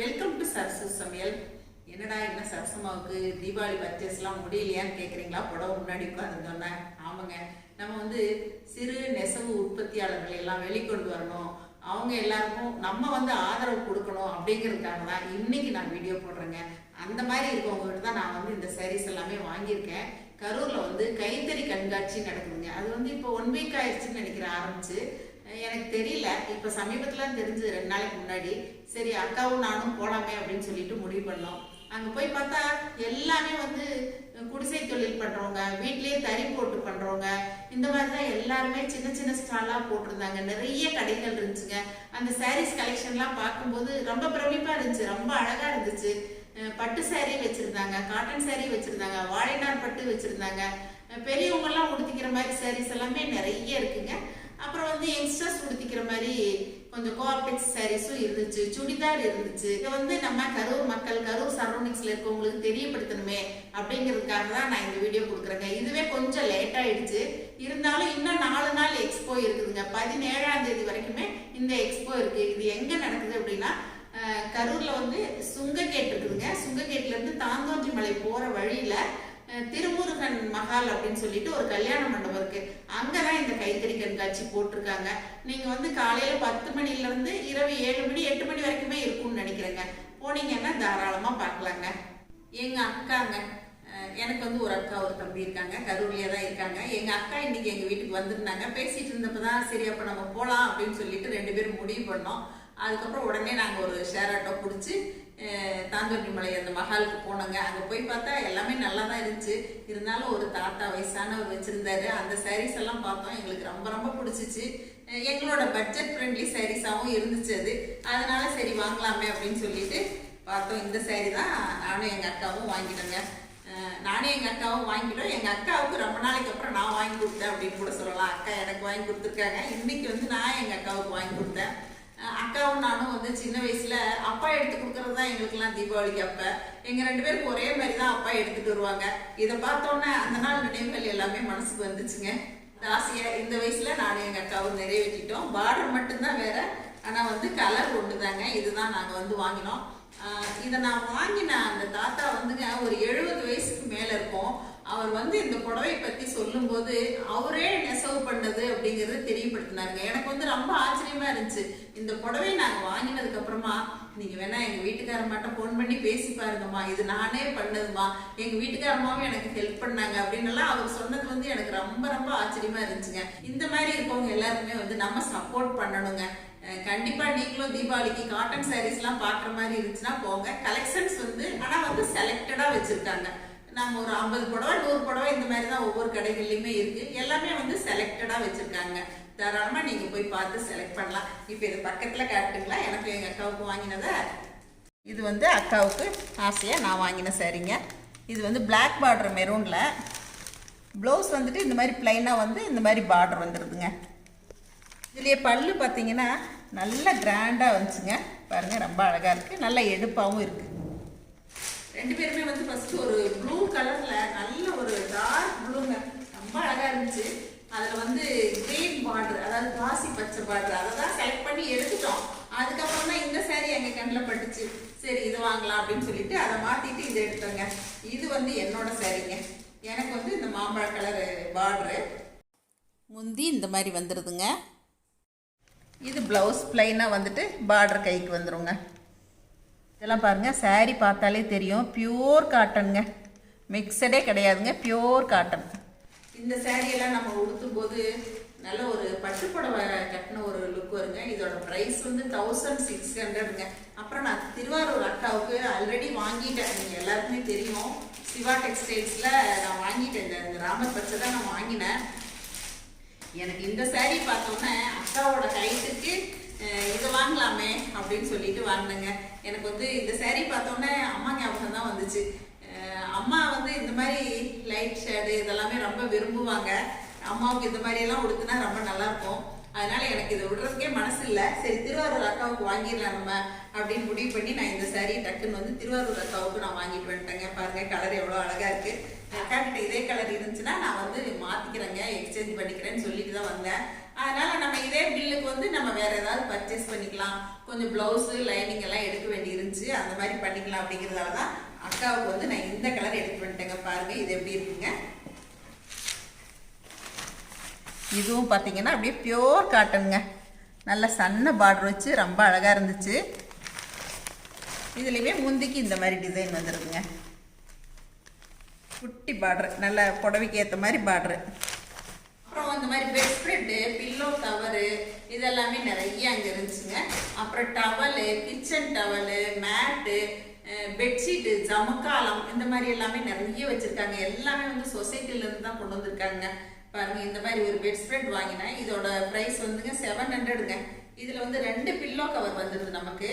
Welcome to Sarasu சமையல் என்னடா என்ன சரசமாவுக்கு தீபாவளி பர்ச்சேஸ்லாம் முடியலையான்னு கேட்குறீங்களா புடவை முன்னாடி உட்காந்துருந்தோன்னே ஆமாங்க. நம்ம வந்து சிறு நெசவு உற்பத்தியாளர்களை எல்லாம் வெளிக்கொண்டு வரணும். அவங்க எல்லாருக்கும் நம்ம வந்து ஆதரவு கொடுக்கணும் அப்படிங்கிறதுக்காக தான் இன்னைக்கு நான் வீடியோ போடுறேங்க. அந்த மாதிரி இருக்கவங்ககிட்ட தான் நான் வந்து இந்த சாரீஸ் எல்லாமே வாங்கியிருக்கேன். கரூரில் வந்து கைத்தறி கண்காட்சி நடக்குதுங்க. அது வந்து இப்போ ஒன் வீக் ஆயிடுச்சுன்னு நினைக்கிறேன் ஆரம்பிச்சு. எனக்கு தெரியல. இப்போ சமீபத்தில் தெரிஞ்சது ரெண்டு நாளைக்கு முன்னாடி. சரி அக்காவும் நானும் போலாமே அப்படின்னு சொல்லிட்டு முடிவு பண்ணோம். அங்கே போய் பார்த்தா எல்லாமே வந்து குடிசை தொழில் பண்ணுறவங்க வீட்லேயே தறி போட்டு பண்ணுறவங்க இந்த மாதிரி தான் எல்லாருமே சின்ன சின்ன ஸ்டாலாக போட்டிருந்தாங்க. நிறைய கடைகள் இருந்துச்சுங்க. அந்த சாரீஸ் கலெக்ஷன்லாம் பார்க்கும்போது ரொம்ப பிரமிப்பாக இருந்துச்சு. ரொம்ப அழகாக இருந்துச்சு. பட்டு சாரீ வச்சுருந்தாங்க காட்டன் சாரீ வச்சுருந்தாங்க வாழைநார் பட்டு வச்சுருந்தாங்க. பெரியவங்கெல்லாம் உடுத்திக்கிற மாதிரி சாரீஸ் எல்லாமே நிறைய இருக்குங்க. அப்புறம் வந்து யங்ஸ்டர்ஸ் உடுத்திக்கிற மாதிரி கொஞ்சம் கோஆப்டெக்ஸ் சாரீஸும் இருந்துச்சு சுடிதார் இருந்துச்சு. இதை வந்து நம்ம கரூர் மக்கள் கரூர் சரௌண்டிங்ஸ்ல இருக்கவங்களுக்கு தெரியப்படுத்தணுமே அப்படிங்கிறதுக்காக தான் நான் இந்த வீடியோ கொடுக்குறேங்க. இதுவே கொஞ்சம் லேட் ஆயிடுச்சு. இருந்தாலும் இன்னும் நாலு நாள் எக்ஸ்போ இருக்குதுங்க. பதினேழாம் தேதி வரைக்குமே இந்த எக்ஸ்போ இருக்கு. இது எங்க நடக்குது அப்படின்னா கரூர்ல வந்து சுங்ககேட் இருக்குதுங்க. சுங்ககேட்ல இருந்து தாந்தோன்றி மலை போற வழியில திருமுருகன் மஹால் அப்படின்னு சொல்லிட்டு ஒரு கல்யாண மண்டபம் இருக்கு. அங்கதான் இந்த கைத்தறி கண்காட்சி போட்டிருக்காங்க. நீங்க வந்து காலையில பத்து மணில இருந்து இரவு ஏழு மணி எட்டு மணி வரைக்குமே இருக்கும்னு நினைக்கிறேங்க. போனீங்கன்னா தாராளமா பார்க்கலாங்க. எங்க அக்காங்க எனக்கு வந்து ஒரு அக்கா ஒரு தம்பி இருக்காங்க. கரூர்லயே தான் இருக்காங்க. எங்க அக்கா இன்னைக்கு எங்க வீட்டுக்கு வந்திருந்தாங்க. பேசிட்டு இருந்தப்பதான் சரி அப்ப நம்ம போலாம் அப்படின்னு சொல்லிட்டு ரெண்டு பேரும் முடிவு பண்ணோம். அதுக்கப்புறம் உடனே நாங்க ஒரு ஷேர் ஆட்டோ பிடிச்சி தாந்தோட்டி மலை அந்த மஹாலுக்கு போனோங்க. அங்க போய் பார்த்தா எல்லாமே நல்லா தான் இருந்துச்சு. இருந்தாலும் ஒரு தாத்தா வயசானவர் வச்சிருந்தாரு. அந்த சாரீஸ் எல்லாம் பார்த்தோம். எங்களுக்கு ரொம்ப ரொம்ப பிடிச்சிச்சு. எங்களோட பட்ஜெட் ஃப்ரெண்ட்லி சாரீஸாகவும் இருந்துச்சு அது. அதனால சரி வாங்கலாமே அப்படின்னு சொல்லிட்டு பார்த்தோம். இந்த சாரீ தான் நானும் எங்க அக்காவும் வாங்கிட்டோங்க நானும் எங்க அக்காவும் வாங்கிட்டோம். எங்க அக்காவுக்கு ரொம்ப நாளைக்கு அப்புறம் நான் வாங்கி கொடுத்தேன் அப்படின்னு கூட சொல்லலாம். அக்கா எனக்கு வாங்கி கொடுத்துருக்காங்க. இன்னைக்கு வந்து நான் எங்க அக்காவுக்கு வாங்கி கொடுத்தேன். அக்காவும் நானும் வந்து சின்ன வயசுல அப்பா எடுத்து கொடுக்கறது தான் எங்களுக்குலாம் தீபாவளிக்கு அப்ப. எங்க ரெண்டு பேருக்கு ஒரே மாதிரி தான் அப்பா எடுத்துட்டு வருவாங்க. இதை பார்த்தோன்னே அந்த நாள் நினைவுகள் எல்லாமே மனசுக்கு வந்துச்சுங்க. இந்த ஆசையை இந்த வயசுல நானும் எங்க அக்காவும் நிறைவேற்றிட்டோம். பார்டர் மட்டும்தான் வேற ஆனா வந்து கலர் ஒண்ணுதாங்க. இதுதான் நாங்க வந்து வாங்கினோம். இதை நான் வாங்கின அந்த தாத்தா வந்துங்க ஒரு எழுபது வயசுக்கு மேல இருக்கும். அவர் வந்து இந்த புடவை பத்தி சொல்லும்போது அவரே நெசவு பண்ணது அப்படிங்கறத தெரியப்படுத்தினாருங்க. எனக்கு வந்து ரொம்ப ஆச்சரியமா இருந்துச்சு. இந்த புடவை நாங்க வாங்கினதுக்கு அப்புறமா நீங்க வேணா எங்க வீட்டுக்கார மட்டும் ஃபோன் பண்ணி பேசி பாருங்கம்மா. இது நானே பண்ணதுமா எங்க வீட்டுக்காரமாவும் எனக்கு ஹெல்ப் பண்ணாங்க அப்படின்னு எல்லாம் அவர் சொன்னது வந்து எனக்கு ரொம்ப ரொம்ப ஆச்சரியமா இருந்துச்சுங்க. இந்த மாதிரி இருக்கவங்க எல்லாருமே வந்து நம்ம சப்போர்ட் பண்ணணுங்க. கண்டிப்பா நீங்களும் தீபாவளிக்கு காட்டன் சாரீஸ் எல்லாம் பாக்குற மாதிரி இருந்துச்சுன்னா போங்க. கலெக்ஷன்ஸ் வந்து ஆனா வந்து செலக்டடா வச்சிருக்காங்க. நம்ம ஒரு ஐம்பது புடவை நூறு புடவை இந்த மாதிரி தான் ஒவ்வொரு கடைகள்லையுமே இருக்கு. எல்லாமே வந்து செலக்டடா வச்சிருக்காங்க. தாராளமா நீங்க போய் பார்த்து செலக்ட் பண்ணலாம். இப்போ இது பக்கத்துல காட்டுங்களா? எனக்கு எங்க அக்காவுக்கு வாங்கினதை. இது வந்து அக்காவுக்கு ஆசையாக நான் வாங்கின சரிங்க. இது வந்து பிளாக் பார்டர் மெரூனில் ப்ளவுஸ் வந்துட்டு இந்த மாதிரி ப்ளைனாக வந்து இந்த மாதிரி பார்டர் வந்துடுதுங்க இதுலேயே பல்லு பார்த்தீங்கன்னா நல்ல கிராண்டாக வந்துச்சுங்க. பாருங்கள் ரொம்ப அழகாக இருக்குது நல்ல எடுப்பாகவும் இருக்குது ரெண்டு பேருமே வந்து ஃபர்ஸ்ட் ஒரு ப்ளூ கலரில் நல்ல ஒரு டார்க் ப்ளூங்க ரொம்ப அழகாக இருந்துச்சு. அதில் வந்து கிரீன் பார்டர் அதாவது பாசி பச்சை பார்டர் அதை தான் செலக்ட் பண்ணி எடுத்துட்டோம். அதுக்கப்புறம் தான் இந்த saree எங்கள் கண்ணில் பட்டுச்சு. சரி இது வாங்கலாம் அப்படின்னு சொல்லிட்டு அதை மாற்றிட்டு இதை எடுத்தோங்க. இது வந்து என்னோட சேரீங்க எனக்கு வந்து இந்த மாம்பழ கலர் பார்டரு முந்தி இந்த மாதிரி வந்துடுதுங்க இது ப்ளவுஸ் ப்ளைனாக வந்துட்டு பார்டர் கைக்கு வந்துருங்க. இதெல்லாம் பாருங்கள் saree பார்த்தாலே தெரியும். பியூர் காட்டனுங்க மிக்சடே கிடையாதுங்க பியூர் காட்டன் இந்த சேரீயெல்லாம் நம்ம உடுத்தும் போது நல்ல ஒரு பட்டு புடவை கட்டின ஒரு லுக் வருங்க. இதோட ப்ரைஸ் வந்து தௌசண்ட் சிக்ஸ் ஹண்ட்ரடுங்க அப்புறம் நான் திருவாரூர் அக்காவுக்கு ஆல்ரெடி வாங்கிட்டேன். நீங்கள் எல்லாருக்குமே தெரியும். சிவா டெக்ஸ்டைல்ஸில் நான் வாங்கிட்டேன். இந்த ராமர் பச்சை தான் நான் வாங்கினேன். எனக்கு இந்த சேரீ பார்த்தோன்னே அக்காவோட கைத்துக்கு இதை வாங்கலாமே அப்படின்னு சொல்லிட்டு வாங்கினேங்க. எனக்கு வந்து இந்த சேரீ பார்த்தோன்னே அம்மா ஞாபகம் தான் வந்துச்சு. அம்மா வந்து இந்த மாதிரி லைட் ஷேடு இதெல்லாமே ரொம்ப விரும்புவாங்க. அம்மாவுக்கு இந்த மாதிரி எல்லாம் உடுத்துனா ரொம்ப நல்லா இருக்கும். அதனால எனக்கு இதை விடுறதுக்கே மனசு இல்லை. சரி திருவாரூர் அக்காவுக்கு வாங்கிடலாம் நம்ம அப்படின்னு முடிவு பண்ணி நான் இந்த saree டக்குன்னு வந்து திருவாரூர் அக்காவுக்கு நான் வாங்கிட்டு வந்துட்டேங்க. பாருங்க கலர் எவ்வளோ அழகா இருக்கு. அக்கா கிட்ட இதே கலர் இருந்துச்சுன்னா நான் வந்து மாத்திக்கிறேங்க எக்ஸ்சேஞ்ச் பண்ணிக்கிறேன்னு சொல்லிட்டு தான் வந்தேன். அதனால நம்ம இதே பில்லுக்கு வந்து நம்ம வேற ஏதாவது பர்ச்சேஸ் பண்ணிக்கலாம். கொஞ்சம் ப்ளவுஸு லைனிங் எல்லாம் எடுக்க வேண்டி இருந்துச்சு. அந்த மாதிரி பண்ணிக்கலாம் அப்படிங்கிறதால தான் அக்காவுக்கு வந்து நான் இந்த கலர் எடுத்து வந்துட்டேங்க பாருங்க. இது எப்படி இருக்குங்க? இதுவும் பார்த்தீங்கன்னா அப்படியே பியோர் காட்டனுங்க நல்ல சன்ன பார்டர் வச்சு ரொம்ப அழகாக இருந்துச்சு. இதுலேயுமே முந்திக்கு இந்த மாதிரி டிசைன் வந்துருக்குங்க. குட்டி பார்டர் நல்ல புடவைக்கு ஏற்ற மாதிரி பார்டரு இந்த மாதிரி பெட் ஸ்ப்ரெட்டு பில்லோ கவரு இதெல்லாமே நிறைய அங்கே இருந்துச்சுங்க. அப்புறம் towel kitchen towel mat bedsheet ஜமக்காலம் இந்த மாதிரி எல்லாமே நிறைய வச்சுருக்காங்க. எல்லாமே வந்து சொசைட்டிலேருந்து தான் கொண்டு வந்திருக்காங்க. பாருங்க இந்த மாதிரி ஒரு பெட் ஸ்ப்ரெட் வாங்கினேன் இதோட ப்ரைஸ் வந்துங்க செவன் ஹண்ட்ரடுங்க இதில் வந்து ரெண்டு பில்லோ கவர் வந்துடுது நமக்கு.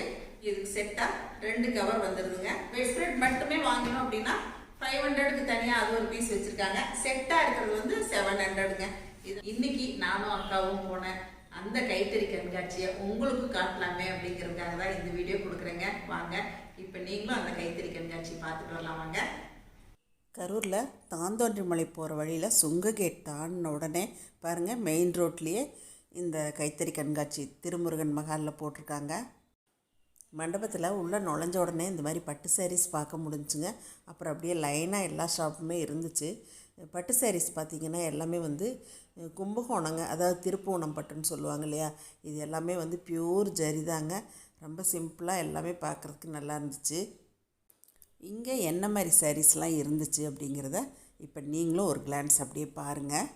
இதுக்கு செட்டாக ரெண்டு கவர் வந்துடுதுங்க பெட் ஸ்ப்ரெட் மட்டுமே வாங்கினோம் அப்படின்னா ஃபைவ் ஹண்ட்ரடுக்கு தனியாக அது ஒரு பீஸ் வச்சுருக்காங்க. செட்டாக இருக்கிறது வந்து செவன் ஹண்ட்ரடுங்க இது இன்னைக்கு நானும் அக்காவும் போனேன் அந்த கைத்தறி கண்காட்சியை உங்களுக்கு காட்டலாமே அப்படிங்கிறதுக்காக தான் இந்த வீடியோ கொடுக்குறேங்க. வாங்க இப்போ நீங்களும் அந்த கைத்தறி கண்காட்சி பார்த்துட்டு வரலாம். வாங்க. கரூரில் தாந்தோன்றிமலை போகிற வழியில் சுங்க கேட் தாண்டின உடனே பாருங்கள் மெயின் ரோட்லேயே இந்த கைத்தறி கண்காட்சி திருமுருகன் மகாலில் போட்டிருக்காங்க. மண்டபத்தில் உள்ளே நுழைஞ்ச உடனே இந்த மாதிரி பட்டு சாரீஸ் பார்க்க முடிஞ்சுங்க. அப்புறம் அப்படியே லைனாக எல்லா ஷாப்புமே இருந்துச்சு. பட்டு சாரீஸ் பார்த்திங்கன்னா எல்லாமே வந்து கும்பகோணங்க அதாவது திருப்புவனம் பட்டுன்னு சொல்லுவாங்க இல்லையா? இது எல்லாமே வந்து பியூர் ஜரிதாங்க ரொம்ப சிம்பிளாக எல்லாமே பார்க்குறதுக்கு நல்லா இருந்துச்சு. இங்கே என்ன மாதிரி சாரீஸ்லாம் இருந்துச்சு அப்படிங்கிறத இப்போ நீங்களும் ஒரு கிளான்ஸ் அப்படியே பாருங்கள்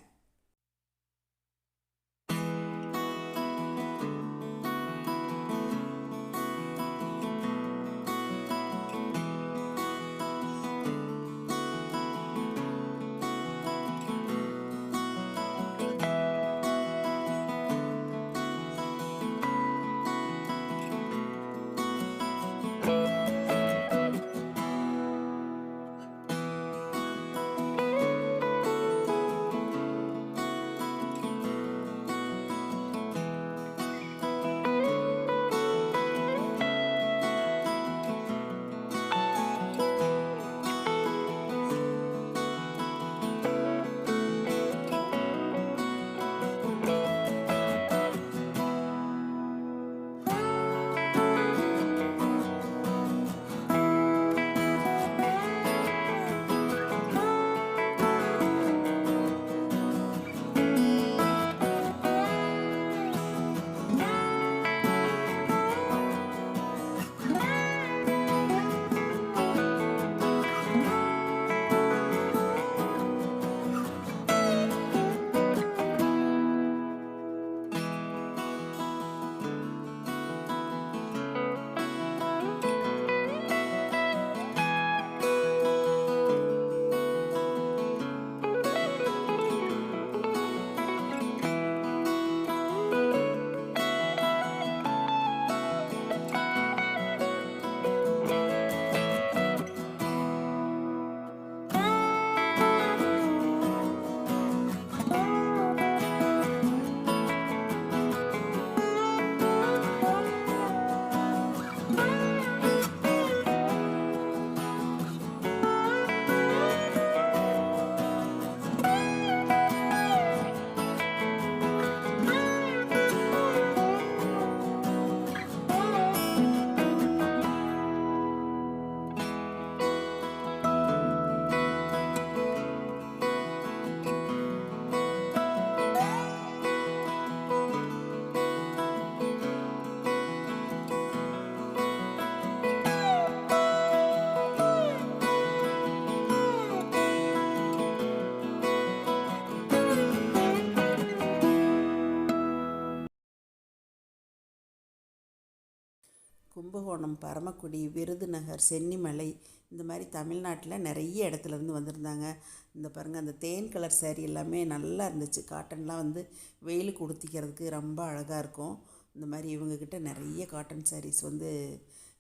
கும்பகோணம் பரமக்குடி விருதுநகர் சென்னிமலை இந்த மாதிரி தமிழ்நாட்டில் நிறைய இடத்துல இருந்து வந்திருந்தாங்க. இந்த பாருங்கள் அந்த தேன் கலர் சேரீ எல்லாமே நல்லா இருந்துச்சு. காட்டன்லாம் வந்து வெயிலுக்கு உடுத்திக்கிறதுக்கு ரொம்ப அழகாக இருக்கும். இந்த மாதிரி இவங்கக்கிட்ட நிறைய காட்டன் சாரீஸ் வந்து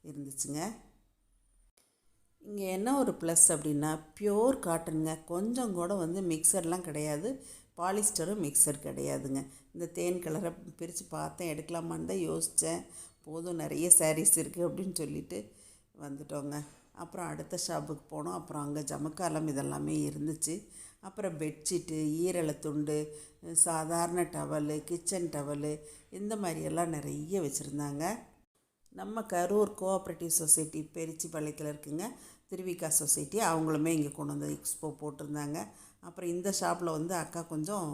இருந்துச்சுங்க. இங்கே என்ன ஒரு ப்ளஸ் அப்படின்னா பியோர் காட்டனுங்க கொஞ்சம் கூட வந்து மிக்சர்லாம் கிடையாது. பாலிஸ்டரும் மிக்சர் கிடையாதுங்க. இந்த தேன் கலரை பிரித்து பார்த்தேன் எடுக்கலாமான்னு தான் யோசித்தேன் போதும் நிறைய சாரீஸ் இருக்குது அப்படின்னு சொல்லிட்டு வந்துட்டோங்க. அப்புறம் அடுத்த ஷாப்புக்கு போனோம். அப்புறம் அங்கே ஜமக்காலம் இதெல்லாமே இருந்துச்சு. அப்புறம் பெட்ஷீட்டு ஈரலை துண்டு சாதாரண டவலு கிச்சன் டவலு இந்த மாதிரியெல்லாம் நிறைய வச்சுருந்தாங்க. நம்ம கரூர் கோஆப்ரேட்டிவ் சொசைட்டி பெரிச்சிபாளையத்தில் இருக்குங்க. திருவிக்கா சொசைட்டி அவங்களுமே இங்கே கொண்டு வந்து எக்ஸ்போ போட்டிருந்தாங்க. அப்புறம் இந்த ஷாப்பில் வந்து அக்கா கொஞ்சம்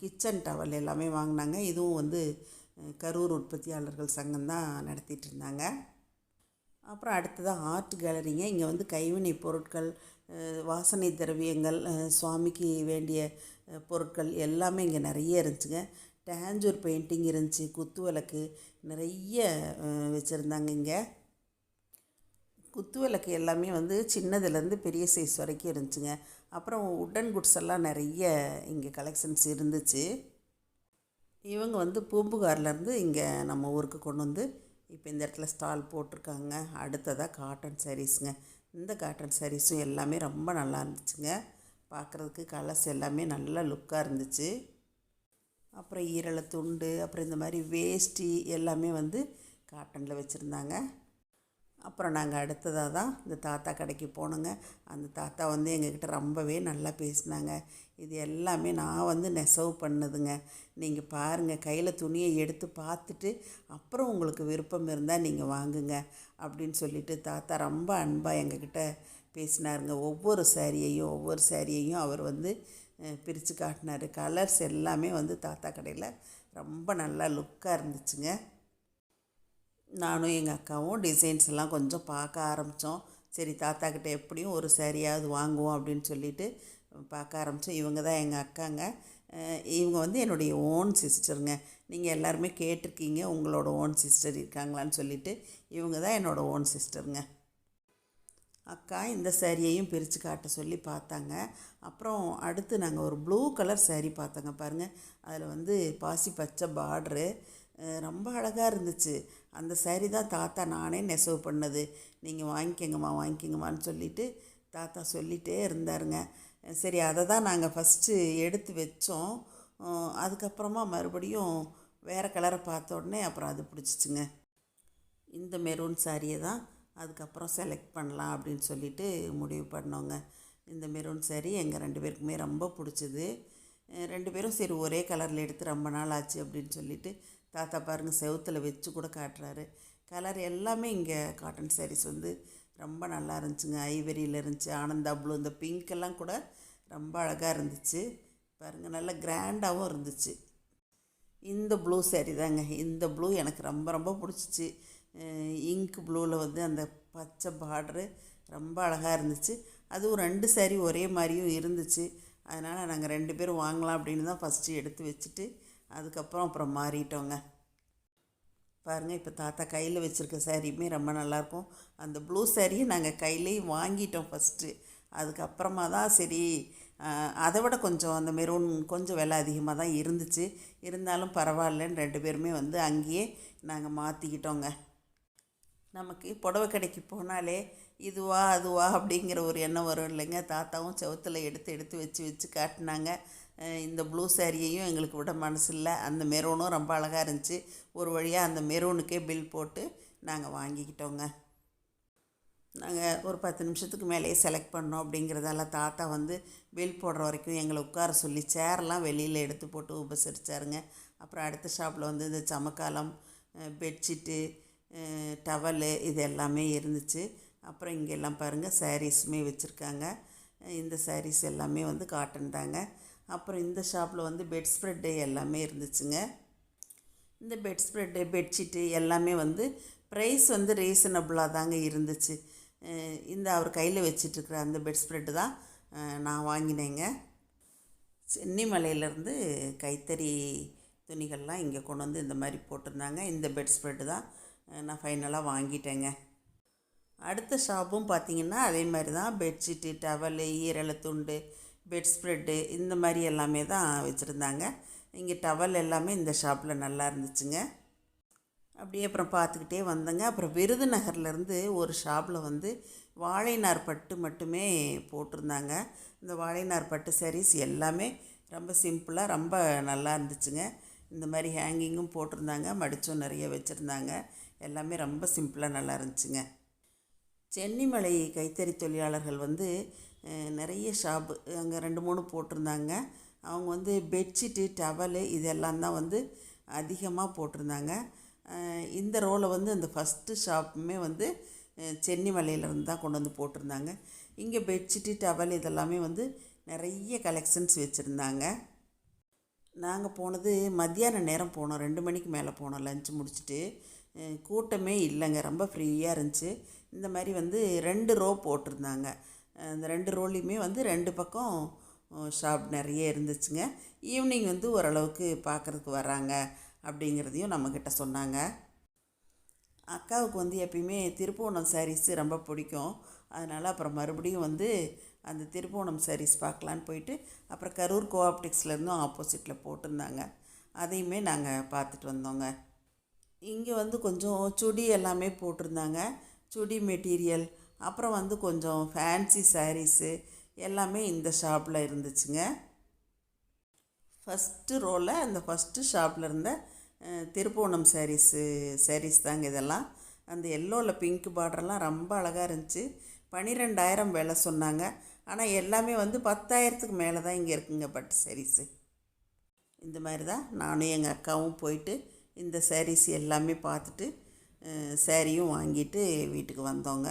கிச்சன் டவல் எல்லாமே வாங்கினாங்க. இதுவும் வந்து கரூர் உற்பத்தியாளர்கள் சங்கம் தான் நடத்திட்டு இருந்தாங்க அப்புறம் அடுத்ததாக ஆர்ட் கேலரிங்க. இங்கே வந்து கைவினை பொருட்கள் வாசனை திரவியங்கள் சுவாமிக்கு வேண்டிய பொருட்கள் எல்லாமே இங்கே நிறைய இருந்துச்சுங்க. டேஞ்சூர் பெயிண்டிங் இருந்துச்சு குத்து விளக்கு நிறைய வச்சுருந்தாங்க இங்கே. குத்து விளக்கு எல்லாமே வந்து சின்னதுலேருந்து பெரிய சைஸ் வரைக்கும் இருந்துச்சுங்க. அப்புறம் உட்டன் குட்ஸ் எல்லாம் நிறைய இங்கே கலெக்ஷன்ஸ் இருந்துச்சு. இவங்க வந்து பூம்புகார்லேருந்து இங்கே நம்ம ஊருக்கு கொண்டு வந்து இப்போ இந்த இடத்துல ஸ்டால் போட்டிருக்காங்க. அடுத்ததாக காட்டன் சாரீஸுங்க இந்த காட்டன் சாரீஸும் எல்லாமே ரொம்ப நல்லா இருந்துச்சுங்க. பார்க்குறதுக்கு கலர்ஸ் எல்லாமே நல்லா லுக்காக இருந்துச்சு. அப்புறம் ஈரலை துண்டு அப்புறம் இந்த மாதிரி வேஷ்டி எல்லாமே வந்து காட்டனில் வச்சுருந்தாங்க. அப்புறம் நாங்கள் அடுத்ததாக தான் இந்த தாத்தா கடைக்கு போனோங்க. அந்த தாத்தா வந்து எங்ககிட்ட ரொம்பவே நல்லா பேசினாங்க. இது எல்லாமே நான் வந்து நெசவு பண்ணதுங்க. நீங்கள் பாருங்கள் கையில் துணியை எடுத்து பார்த்துட்டு அப்புறம் உங்களுக்கு விருப்பம் இருந்தால் நீங்கள் வாங்குங்க அப்படின்னு சொல்லிட்டு தாத்தா ரொம்ப அன்பாக எங்ககிட்ட பேசினாருங்க. ஒவ்வொரு சேரீயையும் ஒவ்வொரு சேரீயையும் அவர் வந்து பிரித்து காட்டினார். கலர்ஸ் எல்லாமே வந்து தாத்தா கடையில் ரொம்ப நல்லா லுக்காக இருந்துச்சுங்க. நானும் எங்கள் அக்காவும் டிசைன்ஸ் எல்லாம் கொஞ்சம் பார்க்க ஆரம்பித்தோம் சரி தாத்தாக்கிட்ட எப்படியும் ஒரு சரியாவது வாங்குவோம் அப்படின்னு சொல்லிட்டு பார்க்க ஆரம்பித்தோம் இவங்க தான் எங்கள் அக்காங்க. இவங்க வந்து என்னுடைய ஓன் சிஸ்டருங்க நீங்கள் எல்லாருமே கேட்டிருக்கீங்க உங்களோட ஓன் சிஸ்டர் இருக்காங்களான்னு சொல்லிவிட்டு இவங்க தான் என்னோடய ஓன் சிஸ்டருங்க அக்கா இந்த சேரீயையும் பிரித்து காட்ட சொல்லி பார்த்தாங்க. அப்புறம் அடுத்து நாங்கள் ஒரு ப்ளூ கலர் சேரீ பார்த்தோங்க பாருங்கள் அதில் வந்து பாசி பச்சை பார்ட்ரு ரொம்ப அழகாக இருந்துச்சு. அந்த சேரீ தான் தாத்தா நானே நெசவு பண்ணது. நீங்கள் வாங்கிக்கங்கம்மா வாங்கிக்கங்கம்மான்னு சொல்லிட்டு தாத்தா சொல்லிகிட்டே இருந்தாருங்க. சரி அதை தான் நாங்கள் ஃபஸ்ட்டு எடுத்து வச்சோம். அதுக்கப்புறமா மறுபடியும் வேறு கலரை பார்த்த உடனே அப்புறம் அது பிடிச்சிச்சுங்க. இந்த மெரூன் சாரியை தான் அதுக்கப்புறம் செலக்ட் பண்ணலாம் அப்படின்னு சொல்லிட்டு முடிவு பண்ணோங்க. இந்த மெரூன் saree எங்கள் ரெண்டு பேருக்குமே ரொம்ப பிடிச்சிது. ரெண்டு பேரும் சரி ஒரே கலரில் எடுத்து ரொம்ப நாள் ஆச்சு அப்படின்னு சொல்லிட்டு தாத்தா பாருங்கள் செவுத்தில் வச்சு கூட காட்டுறாரு. கலர் எல்லாமே இங்கே காட்டன் சாரீஸ் வந்து ரொம்ப நல்லா இருந்துச்சுங்க. ஐவரியில் இருந்துச்சு ஆனந்தா ப்ளூ இந்த பிங்க் எல்லாம் கூட ரொம்ப அழகாக இருந்துச்சு. பாருங்கள் நல்லா கிராண்டாகவும் இருந்துச்சு. இந்த ப்ளூ சாரீ தாங்க. இந்த ப்ளூ எனக்கு ரொம்ப ரொம்ப பிடிச்சிச்சு. இங்க் ப்ளூவில் வந்து அந்த பச்சை பார்டரு ரொம்ப அழகாக இருந்துச்சு. அதுவும் ரெண்டு சாரீ ஒரே மாதிரியும் இருந்துச்சு. அதனால் நாங்கள் ரெண்டு பேரும் வாங்கலாம் அப்படின்னு தான் ஃபஸ்ட்டு எடுத்து வச்சுட்டு அதுக்கப்புறம் அப்புறம் மாறிட்டோங்க. பாருங்கள் இப்போ தாத்தா கையில் வச்சுருக்க சாரியுமே ரொம்ப நல்லாயிருக்கும். அந்த ப்ளூ சாரியை நாங்கள் கையிலேயே வாங்கிட்டோம் ஃபஸ்ட்டு அதுக்கப்புறமா தான் சரி அதை விட கொஞ்சம் அந்த மெரூன் கொஞ்சம் விலை அதிகமாக தான் இருந்துச்சு. இருந்தாலும் பரவாயில்லன்னு ரெண்டு பேருமே வந்து அங்கேயே நாங்கள் மாற்றிக்கிட்டோங்க நமக்கு புடவை கடைக்கு போனாலே இதுவா அதுவா அப்படிங்கிற ஒரு எண்ணம் வரும் இல்லைங்க. தாத்தாவும் செவுத்தில் எடுத்து எடுத்து வச்சு வச்சு காட்டினாங்க. இந்த ப்ளூ சாரியையும் எங்களுக்கு விட மனசு இல்லை அந்த மெரூனும் ரொம்ப அழகாக இருந்துச்சு. ஒரு வழியாக அந்த மெரூனுக்கே பில் போட்டு நாங்கள் வாங்கிக்கிட்டோங்க. நாங்கள் ஒரு பத்து நிமிஷத்துக்கு மேலேயே செலக்ட் பண்ணோம் அப்படிங்கிறதால தாத்தா வந்து பில் போடுற வரைக்கும் எங்களை உட்கார சொல்லி சேர்லாம் வெளியில் எடுத்து போட்டு உபசரிச்சாருங்க. அப்புறம் அடுத்த ஷாப்பில் வந்து இந்த சமக்காலம் பெட்ஷீட்டு டவலு இது எல்லாமே இருந்துச்சு. அப்புறம் இங்கே எல்லாம் பாருங்கள் சாரீஸுமே வச்சுருக்காங்க. இந்த சாரீஸ் எல்லாமே வந்து காட்டன் தாங்க. அப்புறம் இந்த ஷாப்பில் வந்து பெட் ஸ்ப்ரெட்டு எல்லாமே இருந்துச்சுங்க. இந்த பெட் ஸ்ப்ரெட்டு பெட்ஷீட்டு எல்லாமே வந்து ப்ரைஸ் வந்து ரீசனபுளாக தாங்க இருந்துச்சு. இந்த அவர் கையில் வச்சிட்ருக்கிற அந்த பெட் ஸ்ப்ரெட்டு தான் நான் வாங்கினேங்க. சென்னிமலையிலேருந்து கைத்தறி துணிகள்லாம் இங்கே கொண்டு வந்து இந்த மாதிரி போட்டிருந்தாங்க. இந்த பெட் ஸ்ப்ரெட்டு தான் நான் ஃபைனலாக வாங்கிட்டேங்க. அடுத்த ஷாப்பும் பார்த்தீங்கன்னா அதே மாதிரி தான். பெட்ஷீட்டு டவலு ஈரலை துண்டு பெட் ஸ்ப்ரெட்டு இந்த மாதிரி எல்லாமே தான் வச்சுருந்தாங்க. இங்கே டவல் எல்லாமே இந்த ஷாப்பில் நல்லா இருந்துச்சுங்க. அப்படியே அப்புறம் பார்த்துக்கிட்டே வந்தேங்க. அப்புறம் விருதுநகர்லேருந்து ஒரு ஷாப்பில் வந்து வாழைநார் பட்டு மட்டுமே போட்டிருந்தாங்க. இந்த வாழைநார் பட்டு sarees எல்லாமே ரொம்ப சிம்பிளாக ரொம்ப நல்லா இருந்துச்சுங்க. இந்த மாதிரி ஹேங்கிங்கும் போட்டிருந்தாங்க. மடிச்சும் நிறைய வச்சுருந்தாங்க. எல்லாமே ரொம்ப சிம்பிளாக நல்லா இருந்துச்சுங்க. சென்னிமலை கைத்தறி தொழிலாளர்கள் வந்து நிறைய ஷாப்பு அங்கே ரெண்டு மூணு போட்டிருந்தாங்க. அவங்க வந்து பெட்ஷீட்டு டவலு இதெல்லாம் தான் வந்து அதிகமாக போட்டிருந்தாங்க. இந்த ரோலை வந்து அந்த ஃபஸ்ட்டு ஷாப்புமே வந்து அஹ் சென்னிமலையிலேருந்து தான் கொண்டு வந்து போட்டிருந்தாங்க. இங்கே பெட்ஷீட்டு டவல் இதெல்லாமே வந்து நிறைய கலெக்ஷன்ஸ் வச்சுருந்தாங்க. நாங்கள் போனது மத்தியான நேரம் போனோம். ரெண்டு மணிக்கு மேலே போனோம். லஞ்சு முடிச்சுட்டு. கூட்டமே இல்லைங்க. ரொம்ப ஃப்ரீயாக இருந்துச்சு. இந்த மாதிரி வந்து ரெண்டு ரோ போட்டிருந்தாங்க. அந்த ரெண்டு ரோல்லையுமே வந்து ரெண்டு பக்கம் ஷாப் நிறைய இருந்துச்சுங்க. ஈவினிங் வந்து ஓரளவுக்கு பார்க்குறதுக்கு வராங்க அப்படிங்கிறதையும் நம்மக்கிட்ட சொன்னாங்க. அக்காவுக்கு வந்து எப்பயுமே திருப்போணம் சாரீஸ் ரொம்ப பிடிக்கும். அதனால் அப்புறம் மறுபடியும் வந்து அந்த திருப்போணம் சாரீஸ் பார்க்கலான்னு போயிட்டு அப்புறம் கரூர் கோஆப்டிக்ஸ்லேருந்தும் ஆப்போசிட்டில் போட்டிருந்தாங்க. அதையுமே நாங்கள் பார்த்துட்டு வந்தோங்க. இங்கே வந்து கொஞ்சம் சுடி எல்லாமே போட்டிருந்தாங்க. சுடி மெட்டீரியல் அப்புறம் வந்து கொஞ்சம் ஃபேன்சி சாரீஸு எல்லாமே இந்த ஷாப்பில் இருந்துச்சுங்க. ஃபஸ்ட்டு ரோவில் அந்த ஃபஸ்ட்டு ஷாப்பில் இருந்த அஹ், திருப்போணம் சாரீஸு சாரீஸ் தாங்க இதெல்லாம். அந்த எல்லோவில் பிங்க் பார்டர்லாம் ரொம்ப அழகாக இருந்துச்சு. பன்னிரெண்டாயிரம் விலை சொன்னாங்க. ஆனால் எல்லாமே வந்து பத்தாயிரத்துக்கு மேலே தான் இங்கே இருக்குங்க பட்டு சாரீஸு இந்த மாதிரி தான் நானும் எங்கள் அக்காவும் போயிட்டு இந்த சாரீஸ் எல்லாமே பார்த்துட்டு சாரியும் வாங்கிட்டு வீட்டுக்கு வந்தோங்க.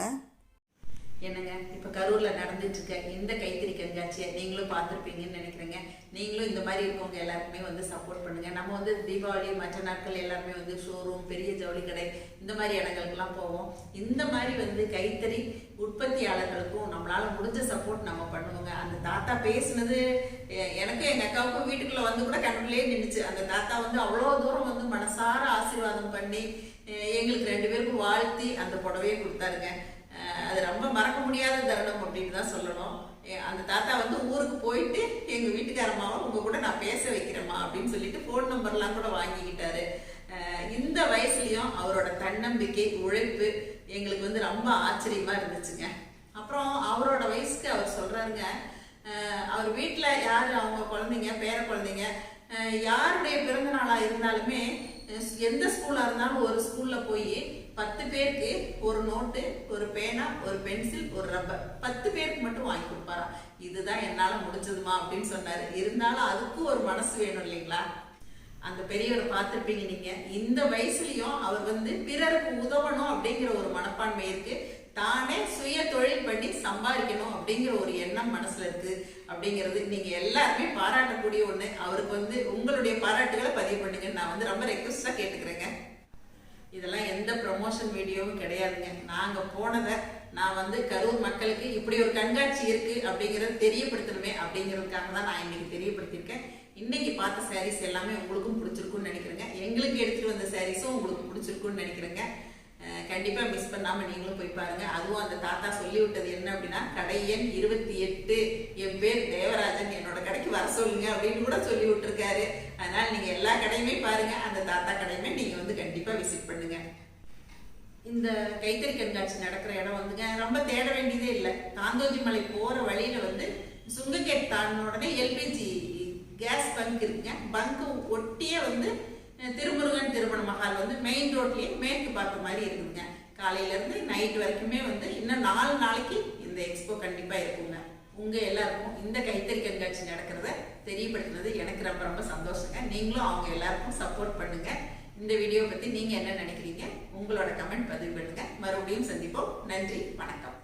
என்னங்க இப்போ கரூரில் நடந்துட்டு இருக்க இந்த கைத்தறி கண்காட்சியை நீங்களும் பார்த்துருப்பீங்கன்னு நினைக்கிறேங்க. நீங்களும் இந்த மாதிரி இருக்கவங்க எல்லாருக்குமே வந்து சப்போர்ட் பண்ணுங்க. நம்ம வந்து தீபாவளி மற்ற நாட்கள் எல்லாருமே வந்து ஷோரூம் பெரிய ஜவுளி கடை இந்த மாதிரி இடங்களுக்கெல்லாம் போவோம். இந்த மாதிரி வந்து கைத்தறி உற்பத்தியாளர்களுக்கும் நம்மளால முடிஞ்ச சப்போர்ட் நம்ம பண்ணுவோங்க. அந்த தாத்தா பேசினது எனக்கும் எங்க அக்காவுக்கும் வீட்டுக்குள்ள வந்து கூட கண்ணுலயே நின்றுச்சு அந்த தாத்தா வந்து அவ்வளோ தூரம் வந்து மனசார ஆசீர்வாதம் பண்ணி எங்களுக்கு ரெண்டு பேருக்கும் வாழ்த்தி அந்த புடவையை கொடுத்தாருங்க. அது ரொம்ப மறக்க முடியாத தருணம் அப்படின்னு தான் சொல்லணும். அந்த தாத்தா வந்து ஊருக்கு போயிட்டு எங்க வீட்டுக்காரம்மாவை உங்க கூட நான் பேச வைக்கிறேம்மா அப்படின்னு சொல்லிட்டு ஃபோன் நம்பர்லாம் கூட வாங்கிக்கிட்டாரு. இந்த வயசுலயும் அவரோட தன்னம்பிக்கை உழைப்பு எங்களுக்கு வந்து ரொம்ப ஆச்சரியமா இருந்துச்சுங்க. அப்புறம் அவரோட வயசுக்கு அவர் சொல்றாருங்க அவர் வீட்டில் யார்? அவங்க குழந்தைங்க பேர குழந்தைங்க யாருடைய பிறந்த நாளாக இருந்தாலுமே எந்த ஸ்கூலாக இருந்தாலும் ஒரு ஸ்கூலில் போய் பத்து பேருக்கு ஒரு நோட்டு ஒரு பேனா ஒரு பென்சில் ஒரு ரப்பர். பத்து பேருக்கு மட்டும் வாங்கி கொடுப்பாராம் இதுதான் என்னால் முடிஞ்சதுமா அப்படின்னு சொன்னார். இருந்தாலும் அதுக்கும் ஒரு மனசு வேணும் இல்லைங்களா? அந்த பெரியவரை பார்த்துருப்பீங்க நீங்க. இந்த வயசுலயும் அவர் வந்து பிறருக்கு உதவணும் அப்படிங்கிற ஒரு மனப்பான்மை இருக்கு. தானே சுய தொழில் பண்ணி சம்பாதிக்கணும் அப்படிங்கிற ஒரு எண்ணம் மனசுல இருக்கு அப்படிங்கிறது நீங்க எல்லாருமே பாராட்டக்கூடிய ஒண்ணு. அவருக்கு வந்து உங்களுடைய பாராட்டுகளை பதிவு பண்ணுங்க நான் வந்து ரொம்ப ரெக்வஸ்டா கேட்டுக்கிறேங்க. இதெல்லாம் எந்த ப்ரொமோஷன் வீடியோவும் கிடையாதுங்க. நாங்கள் போனதை நான் வந்து கரூர் மக்களுக்கு இப்படி ஒரு கண்காட்சி இருக்குது அப்படிங்கிறத தெரியப்படுத்தணுமே அப்படிங்கிறதுக்காக தான் நான் இன்றைக்கி தெரியப்படுத்தியிருக்கேன். இன்னைக்கு பார்த்த சாரீஸ் எல்லாமே உங்களுக்கும் பிடிச்சிருக்கும்னு நினைக்கிறேங்க. எங்களுக்கு எடுத்துகிட்டு வந்த சாரீஸும் உங்களுக்கு பிடிச்சிருக்கும்னு நினைக்கிறேங்க. கண்டிப்பாக கண்டிப்பா மிஸ் பண்ணாம நீங்களும் போய் பாருங்க. அதுவும் அந்த தாத்தா சொல்லி விட்டது என்ன அப்படின்னா கடை எண் இருபத்தி எட்டு. என் பேர் தேவராஜன் என்னோட கடைக்கு வர சொல்லுங்க அப்படின்னு கூட சொல்லி விட்டுருக்காரு அதனால நீங்க எல்லா கடையுமே பாருங்க. அந்த தாத்தா கடையுமே நீங்க வந்து கண்டிப்பா விசிட் பண்ணுங்க. இந்த கைத்தறி கண்காட்சி நடக்கிற இடம் வந்துங்க ரொம்ப தேட வேண்டியதே இல்லை. காந்தோஜி மலை போற வழியில வந்து சுங்ககேட் தாண்டின உடனே எல்பிஜி கேஸ் பங்க் இருக்குங்க. பங்கு ஒட்டியே வந்து திருமுருகன் திருமண மஹால் வந்து மெயின் ரோட்லயே மேற்கு பார்த்த மாதிரி இருக்குங்க காலையில இருந்து நைட் வரைக்குமே வந்து இன்னும் நாலு நாளைக்கு இந்த எக்ஸ்போ கண்டிப்பா இருக்குங்க. உங்க எல்லாருக்கும் இந்த கைத்தறி கண்காட்சி நடக்கிறத தெரியப்படுத்தினது எனக்கு ரொம்ப ரொம்ப சந்தோஷங்க. நீங்களும் அவங்க எல்லாருக்கும் சப்போர்ட் பண்ணுங்க. இந்த வீடியோ பத்தி நீங்க என்ன நினைக்கிறீங்க? உங்களோட கமெண்ட் பதிவு பண்ணுங்க. மறுபடியும் சந்திப்போம். நன்றி வணக்கம்.